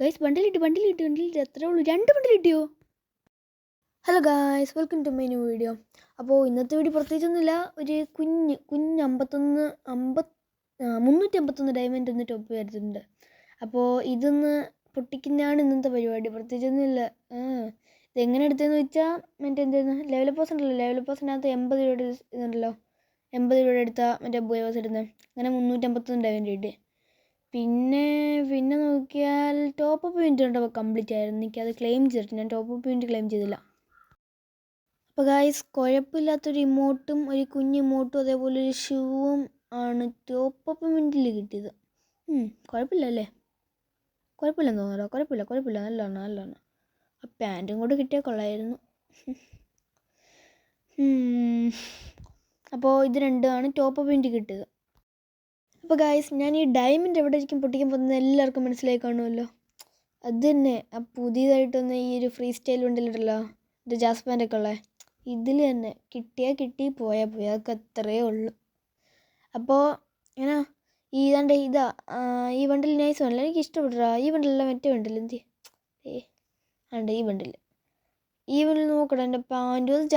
Guys ബണ്ടിലിട്ട് ബണ്ടിലിട്ട് ബണ്ടിലിട്ട് എത്ര ഉള്ളൂ. രണ്ട് ബണ്ടിലിട്ടിയോ hello guys welcome to my new video അപ്പോൾ ഇന്നത്തെ വീഡിയോ പ്രത്യേകിച്ചൊന്നുമില്ല. ഒരു കുഞ്ഞ് കുഞ്ഞ് അമ്പത്തൊന്ന് അമ്പത് മുന്നൂറ്റി അമ്പത്തൊന്ന് ഡയമണ്ട് ഒന്ന് ടോപ്പ് വരുന്നുണ്ട്. അപ്പോൾ ഇതൊന്ന് പൊട്ടിക്കുന്നതാണ് ഇന്നത്തെ പരിപാടി. പ്രത്യേകിച്ചൊന്നുമില്ല. ഇതെങ്ങനെ എടുത്തതെന്ന് വെച്ചാൽ മറ്റേ എന്തായിരുന്നു ലെവൽ പോസ് ഉണ്ടല്ലോ. ലെവൽ പോസിനകത്ത് എൺപത് രൂപയുടെ ഇതുണ്ടല്ലോ എൺപത് രൂപയുടെ എടുത്താൽ മറ്റേ ബോയ് ബോസ് ഇടുന്നത് അങ്ങനെ മുന്നൂറ്റമ്പത്തൊന്ന് ഡയമണ്ട് കിട്ടി പിന്നെ പിന്നെ നോക്കിയാൽ ടോപ്പ് അപ്പ് യൂണിറ്റ് കണ്ടപ്പോൾ കംപ്ലീറ്റ് ആയിരുന്നു. എനിക്കത് ക്ലെയിം ചെയ്തിട്ട് ഞാൻ ടോപ്പ് അപ്പ് യൂണിറ്റ് ക്ലെയിം ചെയ്തില്ല. അപ്പോൾ ഗായ്സ് കുഴപ്പമില്ലാത്തൊരു ഇമോട്ടും ഒരു കുഞ്ഞ് ഇമോട്ടും അതേപോലെ ഒരു ഷൂവും ആണ് ടോപ്പ് അപ്പ് യൂണിറ്റിൽ കിട്ടിയത്. കുഴപ്പമില്ല അല്ലേ? കുഴപ്പമില്ലെന്ന് തോന്നുന്നല്ലോ കുഴപ്പമില്ല കുഴപ്പമില്ല. നല്ലതാണ് നല്ലതാണ് ആ പാന്റും കൂടെ കിട്ടിയാൽ കൊള്ളായിരുന്നു. അപ്പോൾ ഇത് രണ്ടുമാണ് ടോപ്പ് അപ്പ് യൂണിറ്റ് കിട്ടിയത്. അപ്പോൾ ഗായ്സ് ഞാൻ ഈ ഡയമണ്ട് എവിടെ ആയിരിക്കും പൊട്ടിക്കാൻ പോകുന്നത് എല്ലാവർക്കും മനസ്സിലായി കാണുമല്ലോ. അത് തന്നെ ആ പുതിയതായിട്ടൊന്ന് ഈ ഒരു ഫ്രീ സ്റ്റൈൽ ഉണ്ടല്ലോ ഇത് ജാസ്പാന്റെ ഒക്കെ ഉള്ളത് ഇതിൽ തന്നെ കിട്ടിയാൽ കിട്ടി പോയാൽ പോയി അതൊക്കെ അത്രയേ ഉള്ളൂ. അപ്പോൾ ഇങ്ങനെ ഈ ഇതാണ്ട് ഇതാ ഈ വണ്ടിൽ നൈസ് വണ്ടില്ല എനിക്ക് ഇഷ്ടപ്പെട്ടാ ഈ വണ്ടിലല്ല മറ്റേ വണ്ടിൽ എന്ത് ഏ ആണ്ട് ഈ വണ്ടിൽ ഈ വണ്ടിൽ നോക്കട്ടെ എന്റെ പാന്റും അത്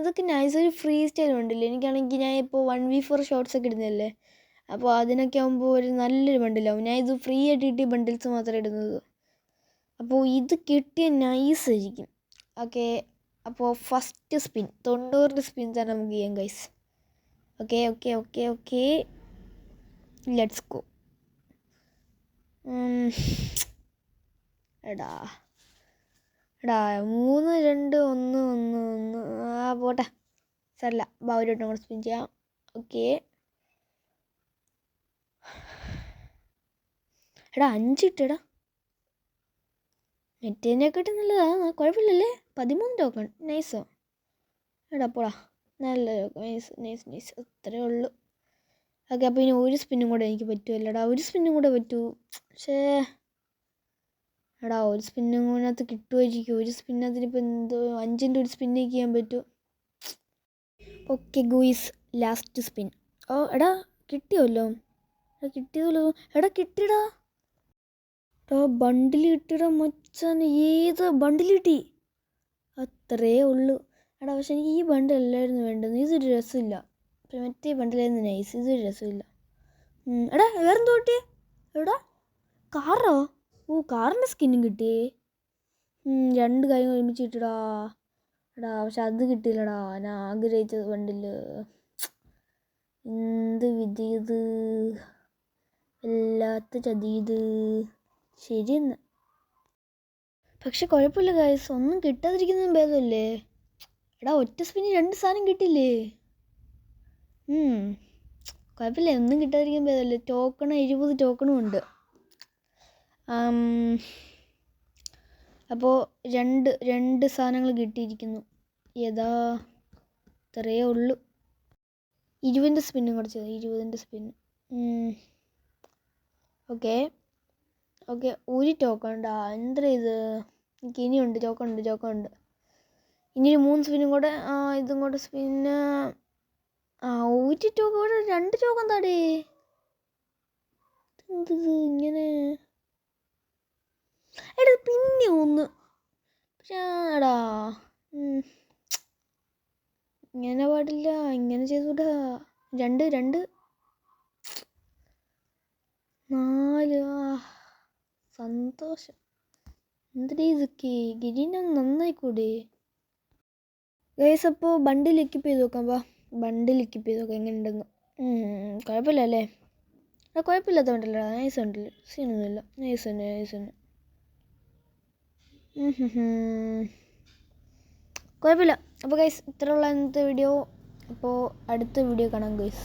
അതൊക്കെ നൈസ് ഒരു ഫ്രീ സ്റ്റൈൽ വണ്ടില്ലേ എനിക്കാണെങ്കിൽ ഞാൻ ഇപ്പോൾ വൺ വി ഫോർ ഷോർട്സ് ഒക്കെ ഇടുന്നതല്ലേ? അപ്പോൾ അതിനൊക്കെ ആകുമ്പോൾ ഒരു നല്ലൊരു ബണ്ടിലാവും ഞാൻ ഇത് ഫ്രീ ആയിട്ട് കിട്ടിയ ബണ്ടിൽസ് മാത്രമേ ഇടുന്നത്. അപ്പോൾ ഇത് കിട്ടിയ നൈസ് ആയിരിക്കും. ഓക്കെ അപ്പോൾ ഫസ്റ്റ് സ്പിൻ തൊണ്ണൂറിന്റെ സ്പിൻ തന്നെ നമുക്ക് ചെയ്യാം guys okay okay okay okay let's go എടാ. എടാ മൂന്ന് രണ്ട് ഒന്ന് ഒന്ന് ഒന്ന്. ആ പോട്ടെ. സാരല്ല. ബാ ഒരു വട്ടം കൂടെ സ്പിൻ ചെയ്യാം. ഓക്കെ എടാ അഞ്ച് ഇട്ടടാ മറ്റേതിനെക്കാട്ടും നല്ലതാ. കുഴപ്പമില്ലല്ലേ? പതിമൂന്ന് ടോക്കൺ നൈസോ എടാ പോടാ. നല്ല ടോക്കൺ നൈസ് നൈസ് നൈസ് അത്രേ ഉള്ളൂ. ഓക്കെ അപ്പോൾ ഇനി ഒരു സ്പിന്നും കൂടെ എനിക്ക് പറ്റുമല്ലടാ ഒരു സ്പിന്നും കൂടെ പറ്റൂ. പക്ഷേ എടാ ഒരു സ്പിന്നും കൂടിനകത്ത് കിട്ടുമായിരിക്കും ഒരു സ്പിന്നകത്തിന് ഇപ്പോൾ എന്തോ അഞ്ചിന്റെ ഒരു സ്പിന്നേക്ക് ചെയ്യാൻ പറ്റും. Okay guys. ലാസ്റ്റ് സ്പിൻ ഓ എടാ കിട്ടിയല്ലോ. എടാ കിട്ടിയതല്ലോ. എടാ കിട്ടിയടാ. എടാ ബണ്ടിൽ കിട്ടിയടാ മച്ചാൻ ഏത് ബണ്ടിൽ കിട്ടി അത്രേ ഉള്ളൂ. എടാ പക്ഷെ എനിക്ക് ഈ ബണ്ടല്ലായിരുന്നു വേണ്ടത്. ഇതൊരു രസമില്ല. പിന്നെ മറ്റേ ബണ്ടിലായിരുന്നു നൈസ് ഇതൊരു രസമില്ല. എടാ വേറെന്തോ കിട്ടിയേ? എടാ കാറോ? ഓ കാറിന്റെ സ്കിന്നും കിട്ടിയേ. രണ്ട് കാര്യങ്ങൾ ഒരുമിച്ച് കിട്ടിടാ എടാ പക്ഷെ അത് കിട്ടിയില്ലടാ. ഞാൻ ആഗ്രഹിച്ചത് ബണ്ടിൽ. എന്ത് വിധി ഇത്? വല്ലാത്ത ചതി ഇത്. ശരിയെന്ന്. പക്ഷെ കുഴപ്പമില്ല ഗായ്സ് ഒന്നും കിട്ടാതിരിക്കുന്നതും ഭേദമല്ലേ? എടാ ഒറ്റ സ്പിന്നിൽ രണ്ട് സാധനം കിട്ടില്ലേ. കുഴപ്പമില്ല ഒന്നും കിട്ടാതിരിക്കാൻ ഭേദമല്ലേ. ടോക്കൺ എഴുപത് ടോക്കണും ഉണ്ട്. അപ്പോൾ രണ്ട് രണ്ട് സാധനങ്ങൾ കിട്ടിയിരിക്കുന്നു. ഏതാ? ഇത്രയേ ഉള്ളൂ. ഇരുപതിന്റെ സ്പിന്നും കുറച്ച് ഇരുപതിന്റെ സ്പിന്ന് ഓക്കെ ഓക്കെ ഒരു ടോക്കൺ ഉണ്ടാ? എന്താ ഇത്? എനിക്ക് ഇനിയുണ്ട് ടോക്കൺ ഉണ്ട് ടോക്കൺ ഉണ്ട്. ഇനി ഒരു മൂന്ന് സ്പിന്നും കൂടെ ഇതും കൂടെ സ്പിന്ന് ആ ഒരു ടോക്കൺ കൂടെ രണ്ട് ടോക്കൺ താടേ. എന്ത് ഇങ്ങനെ? എടാ പിന്നെ ഒന്ന്. പക്ഷേടാ. ഇങ്ങനെ പാടില്ല ഇങ്ങനെ ചെയ്തൂടാ രണ്ട് രണ്ട്. നാല് ആ. സന്തോഷം. എന്തിനാ ഇതൊക്കെ ഗിരിന നന്നായിക്കൂടെ ഗൈസ് അപ്പോൾ ബണ്ടിൽ എക്കിപ്പ് ചെയ്ത് നോക്കാം വാ ബണ്ടിൽ എക്കിപ്പ് ചെയ്ത് നോക്കാം എങ്ങനെ ഉണ്ടെന്ന് കുഴപ്പമില്ല അല്ലേ? ആ കുഴപ്പമില്ലാത്ത ഉണ്ടല്ലോ നൈസ് ഉണ്ടല്ലോ സീനൊന്നുമില്ല നൈസ് തന്നെ നൈസ് തന്നെ. കുഴപ്പമില്ല. അപ്പോൾ ഗൈസ് ഇത്രയുള്ള ഇന്നത്തെ വീഡിയോ അപ്പോൾ അടുത്ത വീഡിയോ കാണാം ഗൈസ്